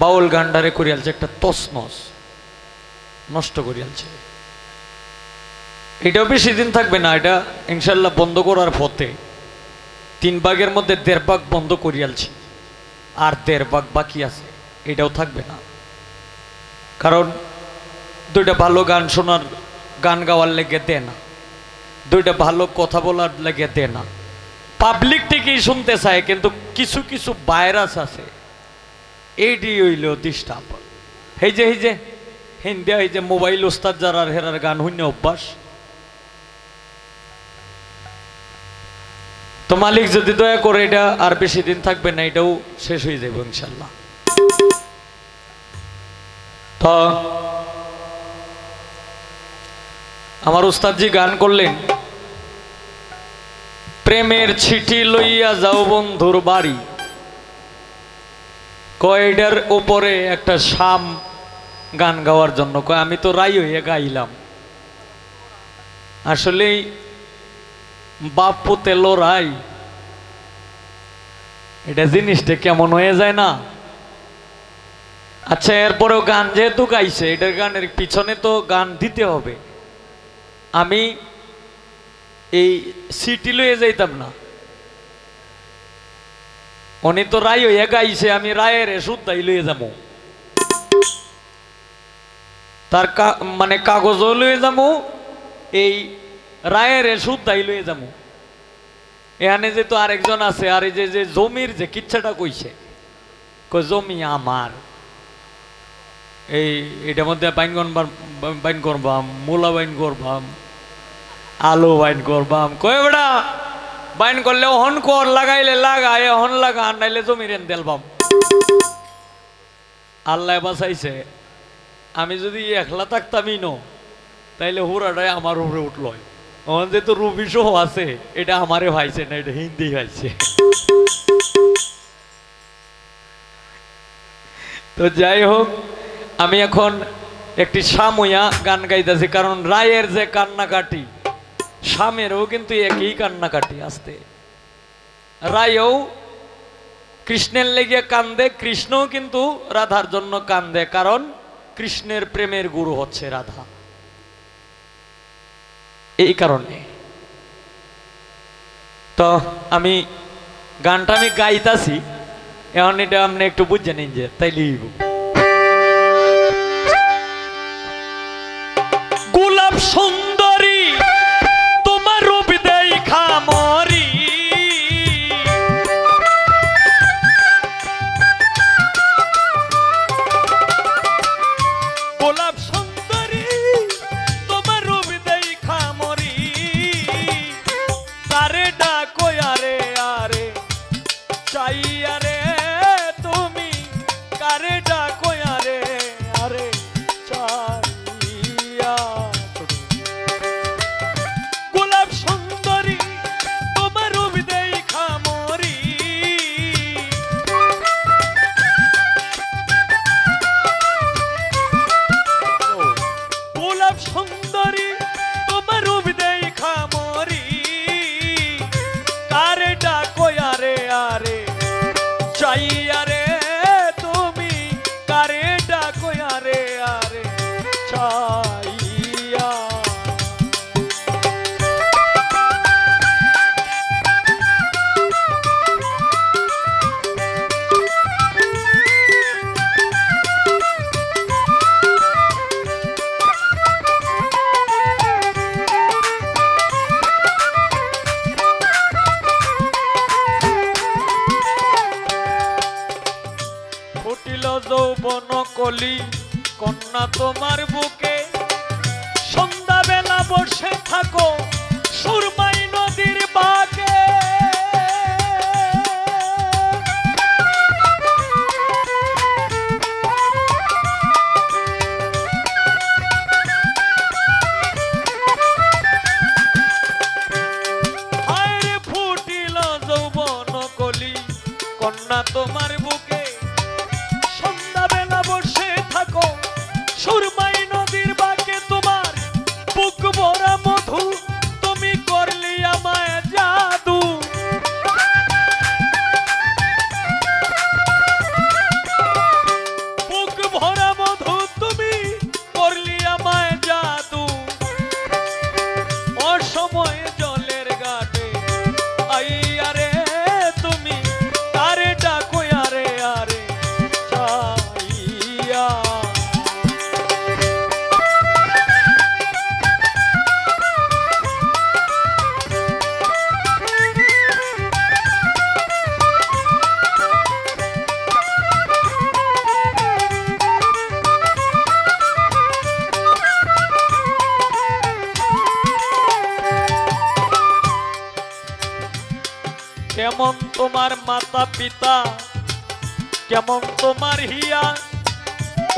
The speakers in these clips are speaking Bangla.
বাউল গান্ডারে করিয়ালছে, একটা তসনস নষ্ট করিয়ালছে। এটাও বেশি দিন থাকবে না, এটা ইনশাল্লাহ বন্ধ করার পথে। তিন ভাগের মধ্যে দেড় ভাগ বন্ধ করিয়ালছি, আর দেড় ভাগ বাকি আছে, এটাও থাকবে না। কারণ দুইটা ভালো গান শোনার, গান গাওয়ার লেগে দে না। দুইটা ভালো কথা বলার লেগে দে না। পাবলিক ঠিকই শুনতে চায়, কিন্তু কিছু কিছু ভাইরাস আছে। এইটি হইল ডিস্টার্ব এই যে এই যে হিন্দি এই যে মোবাইল ওস্তাদ যারা হেরার গান হইন্য অভ্যাস। তো মালিক যদি দয়া করে এটা আর বেশি দিন থাকবে না, এটাও শেষ হয়ে যাবে ইনশাল্লাহ তো আমার উস্তাদজি গান করলেন, প্রেমের চিঠি লইয়া যাও বন্ধুর বাড়ি। কয়টার উপরে একটা শাম গান গাওয়ার জন্য। কয়, আমি তো রাই হয়ে গাইলাম। আসলেই বাপ পুতে রাই এটা জিনিসটা কেমন হয়ে যায় না? আচ্ছা এরপরেও গান যেহেতু গাইছে, এটার গানের পিছনে তো গান দিতে হবে। আমি এই সিটি লয়ে যাইতাম না। উনি তো রায় হইয়া গাইছে আমি রায়ের সুদ্ধাই লয়ে যাব। তার মানে কাগজও লয়ে যাব, এই রায়ের সুদ্ধাই লয়ে যাব। এখানে যে তো আরেকজন আছে, আর এই যে জমির যে কিচ্ছাটা কইছে কই জমি আমার। এই, এটার মধ্যে বাইন বাইন করবাম, মূলা বাইন করবাম, আলু বাইন করবাম। কয়ে বাইন করলে হন কর লাগাইলে লাগা এ হন লাগা নাইলে রেন দেলবাম আল্লাহ বাঁচাইছে। আমি যদি একলা থাকতামই ন, তাইলে হুরাটাই আমার উপরে উঠল। আমার তো রুবি সহ আছে, এটা আমারে ভাইছে না, এটা হিন্দি ভাইছে। তো যাই হোক, আমি এখন একটি সাময়া গান গাইতেছি, কারণ রায়ের যে কান্নাকাটি স্বামেরও কিন্তু একই কান্নাকাটি আসতে। রায়ও কৃষ্ণের লেগে কান্দে, কৃষ্ণও কিন্তু রাধার জন্য কান্দে, কারণ কৃষ্ণের প্রেমের গুরু হচ্ছে রাধা। এই কারণে। তো আমি গানটা আমি গাইতাছি, এখন এটা আপনি একটু বুঝে নিন যে তাই লিখব গোলাপ সুন্দরী তোমার মাতা পিতা কেমন তোমার হিয়া?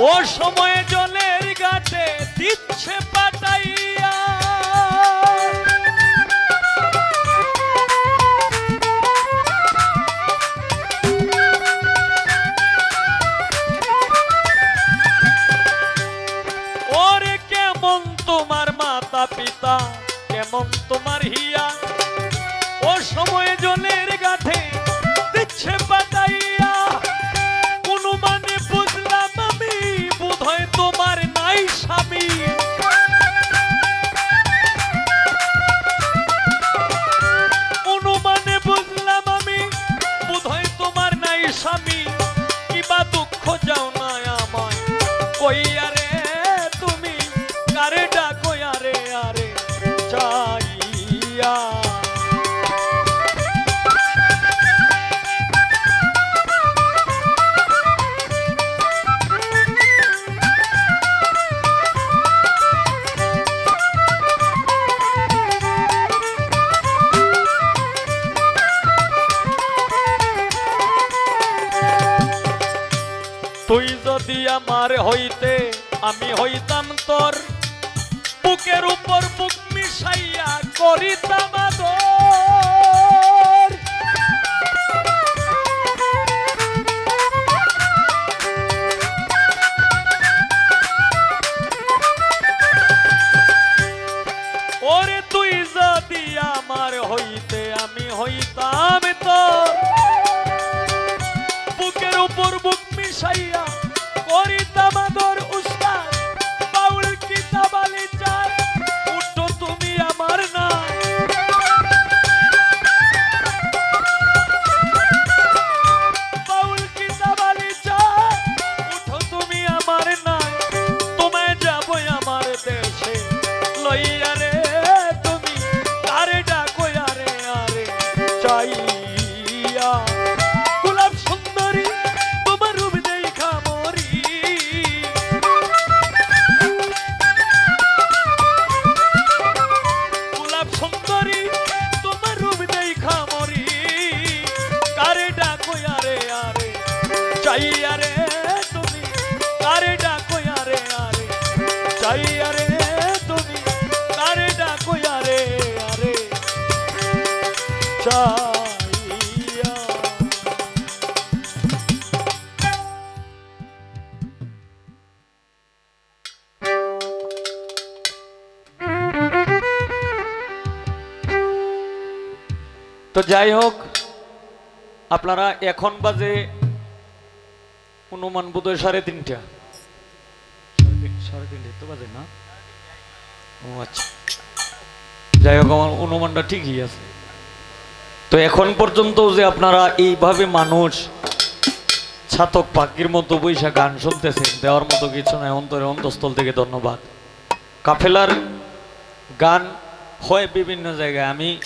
ও সময়ে জলের গাছে দিচ্ছে পাঠাইয়া তুই যদি আমার হইতে, আমি হইতাম তোর বুকের উপর বুক মিশাইয়া করিতাম ওরে তুই যদি আমার হইতে, আমি হইতাম তোর তো যাই হোক, আপনারা এখন বাজে অনুমান বোধহয় সাড়ে তিনটা। সাড়ে তিন- তিনটে তো বাজে না? ও আচ্ছা। যাই হোক, আমার অনুমানটা ঠিকই আছে। তো এখন পর্যন্ত যে আপনারা এইভাবে মানুষ ছাতক পাখির মতো বৈশা গান শুনতেছেন, দেওয়ার মতো কিছু নয় অন্তরে অন্তঃস্থল থেকে ধন্যবাদ। কাফেলার গান হয় বিভিন্ন জায়গায়। আমি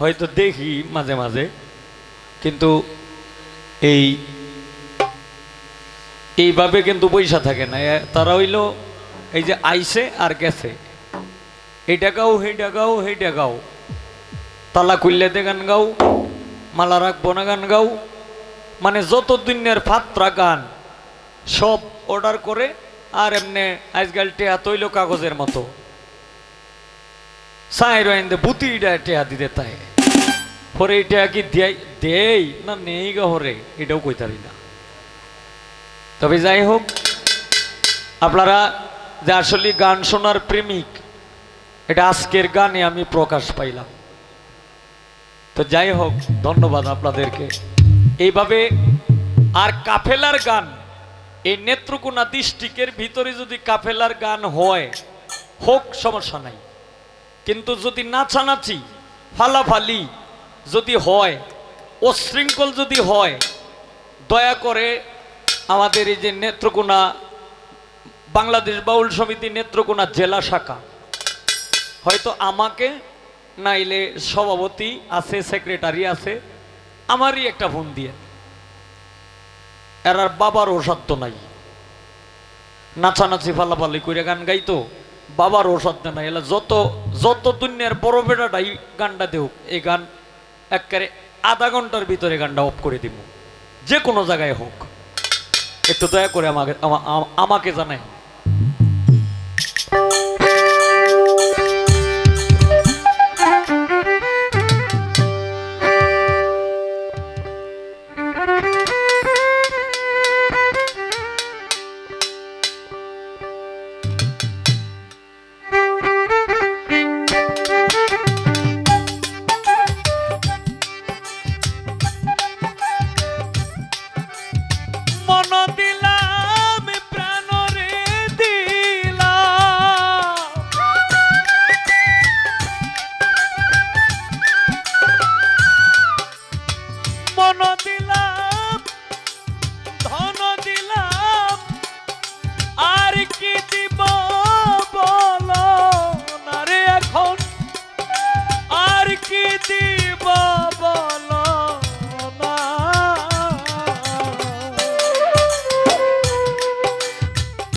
হয়তো দেখি মাঝে মাঝে, কিন্তু এই, এইভাবে কিন্তু পয়সা থাকে না। তারা হইল এই যে আইসে আর গেছে। এইটা গাও সেইটা গাও সেইটা গাও তালা কুল্লেতে গান গাও, মালা রাখব না গান গাও। মানে যত দিনের ফাত্রা গান, সব অর্ডার করে, আর এমনি আজকাল টেয়া তৈল কাগজের মতো। রয়েন বুতিটা টেয়া দিতে তাই পরে এটা কি দেই না নেই গা হরে এটাও কইতারি না তবে যাই হোক আপনারা যে আসলে গান শোনার প্রেমিক এটা আজকের গানে আমি প্রকাশ পাইলাম তো যাই হোক ধন্যবাদ আপনাদেরকে এইভাবে আর কাফেলার গান এই নেত্রকোনা ডিস্ট্রিক্টের ভিতরে যদি কাফেলার গান হয় হোক সমস্যা নাই কিন্তু যদি নাচানাচি, ফালাফালি যদি হয়, অশৃঙ্খল যদি হয়, দয়া করে আমাদের এই যে নেত্রকোনা বাংলাদেশ বাউল সমিতি নেত্রকোনা জেলা শাখা, হয়তো আমাকে নাইলে সভাপতি আছে, সেক্রেটারি আছে, আমারই একটা ফোন দিয়ে। এরার বাবার অসাধ্য নাই। নাচানাচি, ফালাফালি করে গান গাইতো। বাবার অসাধ্য না, এলা যত যত দুনিয়ার বড় এই গানটা দেউক, এই গান এককারে আধা ঘণ্টার ভিতরে গানটা অফ করে দিব যে কোনো জায়গায় হোক। একটু দয়া করে আমাকে, আমা- আমা- আমাকে জানাই